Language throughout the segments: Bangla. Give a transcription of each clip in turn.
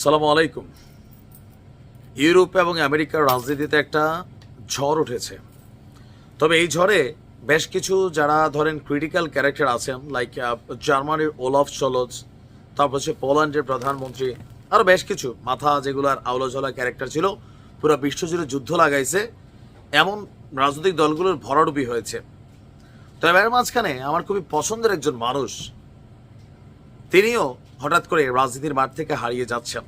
সালামু আলাইকুম। ইউরোপ এবং আমেরিকার রাজনীতিতে একটা ঝড় উঠেছে। তবে এই ঝড়ে বেশ কিছু যারা ধরেন ক্রিটিক্যাল ক্যারেক্টার আছেন লাইক জার্মানির ওলফ চলজ তারপর হচ্ছে পোল্যান্ডের প্রধানমন্ত্রী আরও বেশ কিছু, মাথা যেগুলার আউলাঝলা ক্যারেক্টার ছিল, পুরো বিশ্বজুড়ে যুদ্ধ লাগাইছে, এমন রাজনৈতিক দলগুলোর ভরাডুবি হয়েছে। তবে এর মাঝখানে আমার খুবই পছন্দের একজন মানুষ তিনিও হঠাৎ করে রাজনীতির মাঠ থেকে হারিয়ে যাচ্ছেন।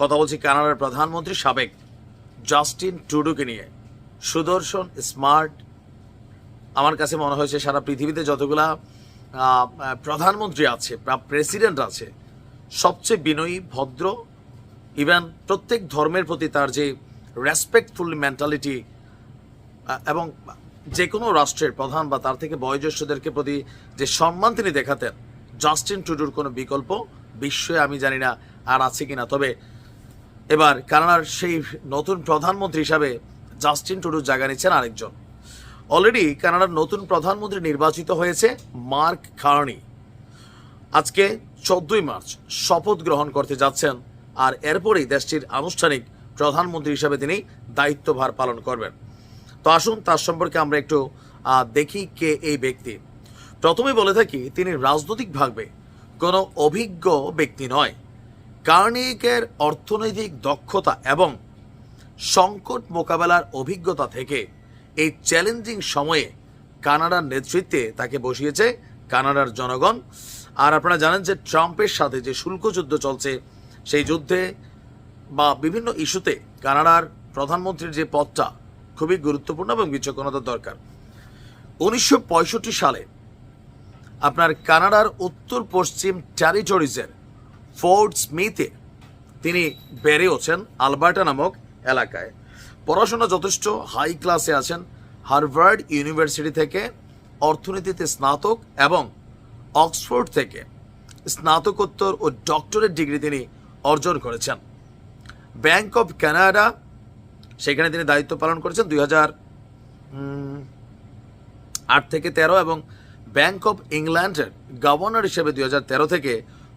কথা বলছি কানাডার প্রধানমন্ত্রী সাবেক জাস্টিন টুডুকে নিয়ে। সুদর্শন, স্মার্ট। আমার কাছে মনে হয়েছে সারা পৃথিবীতে যতগুলা প্রধানমন্ত্রী আছে, বা প্রেসিডেন্ট আছে, সবচেয়ে বিনয়ী, ভদ্র, ইভেন প্রত্যেক ধর্মের প্রতি তার যে রেসপেক্টফুল মেন্টালিটি এবং যে কোনো রাষ্ট্রের প্রধান বা তার থেকে বয়োজ্যেষ্ঠদেরকে প্রতি যে সম্মান তিনি দেখাতেন জাস্টিন টুডুর কোনো বিকল্প? বিশ্বে আমি জানি না আর আছে কি না তবে এবার কানাডার সেই নতুন প্রধানমন্ত্রী হিসাবে জাস্টিন টুডুর জায়গা নিচ্ছেন আরেকজন। অলরেডি কানাডার নতুন প্রধানমন্ত্রী নির্বাচিত হয়েছে মার্ক কার্নি। আজকে চোদ্দই মার্চ শপথ গ্রহণ করতে যাচ্ছেন আর এরপরেই দেশটির আনুষ্ঠানিক প্রধানমন্ত্রী হিসাবে তিনি দায়িত্বভার পালন করবেন। তো আসুন তার সম্পর্কে আমরা একটু দেখি কে এই ব্যক্তি। প্রথমে বলে থাকি, তিনি রাজনৈতিকভাবে কোনো অভিজ্ঞ ব্যক্তি নয়। কার্নিকের অর্থনৈতিক দক্ষতা এবং সংকট মোকাবেলার অভিজ্ঞতা থেকে এই চ্যালেঞ্জিং সময়ে কানাডার নেতৃত্বে তাকে বসিয়েছে কানাডার জনগণ। আর আপনারা জানেন যে ট্রাম্পের সাথে যে শুল্ক যুদ্ধ চলছে, সেই যুদ্ধে বা বিভিন্ন ইস্যুতে কানাডার প্রধানমন্ত্রীর যে পদটা খুবই গুরুত্বপূর্ণ এবং বিচক্ষণতার দরকার। উনিশশো পঁয়ষট্টি সালে আপনার কানাডার উত্তর পশ্চিম টেরিটরিজের ফোর্ট স্মিথে। তিনি বেড়ে ওঠেন আলবার্টা নামক এলাকায়। পড়াশোনা যথেষ্ট, হাই ক্লাসে আছেন। হার্ভার্ড ইউনিভার্সিটি থেকে অর্থনীতিতে স্নাতক এবং অক্সফোর্ড থেকে স্নাতকোত্তর ও ডক্টরেট ডিগ্রি তিনি অর্জন করেছেন। ব্যাংক অফ কানাডা, সেখানে তিনি দায়িত্ব পালন করেছেন দুই হাজার আট থেকে তেরো এবং ব্যাংক অফ ইংল্যান্ডের গভর্নর হিসেবে দুই হাজার তেরো থেকে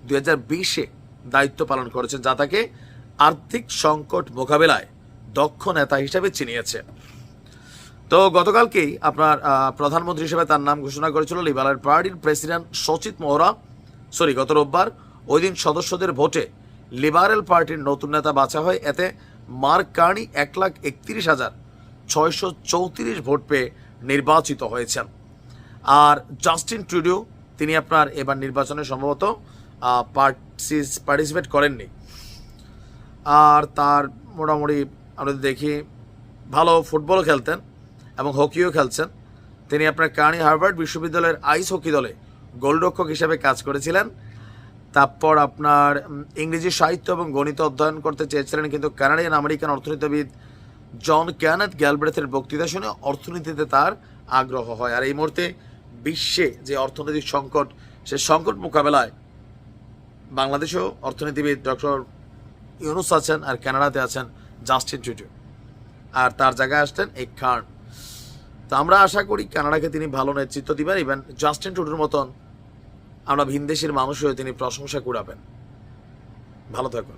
দুই বিশে দায়িত্ব পালন করেছেন, যা তাকে আর্থিক সংকট মোকাবেলায় দক্ষ নেতা হিসেবে চিনিয়েছে। তো গতকালকেই আপনার প্রধানমন্ত্রী হিসেবে তার নাম ঘোষণা করেছিল লিবারেল পার্টির প্রেসিডেন্ট সচিত মোহরা। সরি, গত রোববার ওই দিন সদস্যদের ভোটে লিবারেল পার্টির নতুন নেতা বাছা হয়। এতে মার্ক কার্নি এক লাখ একত্রিশ হাজার ছয়শো চৌত্রিশ ভোট পেয়ে নির্বাচিত হয়েছেন। আর জাস্টিন ট্রুডিও তিনি আপনার এবার নির্বাচনে সম্ভবত পার্টিসিপেট করেননি। আর তার মোটামুটি আমরা দেখি, ভালো ফুটবলও খেলতেন এবং হকিও খেলছেন। তিনি আপনার কার্নি হার্ভার্ড বিশ্ববিদ্যালয়ের আইস হকি দলে গোলরক্ষক হিসেবে কাজ করেছিলেন। তারপর আপনার ইংরেজি সাহিত্য এবং গণিত অধ্যয়ন করতে চেয়েছিলেন কিন্তু কানাডিয়ান আমেরিকান অর্থনীতিবিদ জন ক্যানেথ গ্যালব্রেথের বক্তৃতা শুনে অর্থনীতিতে তার আগ্রহ হয়। আর এই মুহূর্তে বিশ্বে যে অর্থনৈতিক সংকট, সে সংকট মোকাবেলায় বাংলাদেশেও অর্থনীতিবিদ ডক্টর ইউনুস আছেন আর কানাডাতে আছেন জাস্টিন টুটু আর তার জায়গায় আসতেন এই খান তো আমরা আশা করি কানাডাকে তিনি ভালো নেতৃত্ব দিবেন, ইভেন জাস্টিন টুটুর মতন আমরা ভিনদেশের মানুষ হয়ে তিনি প্রশংসা কুড়াবেন। ভালো থাকুন।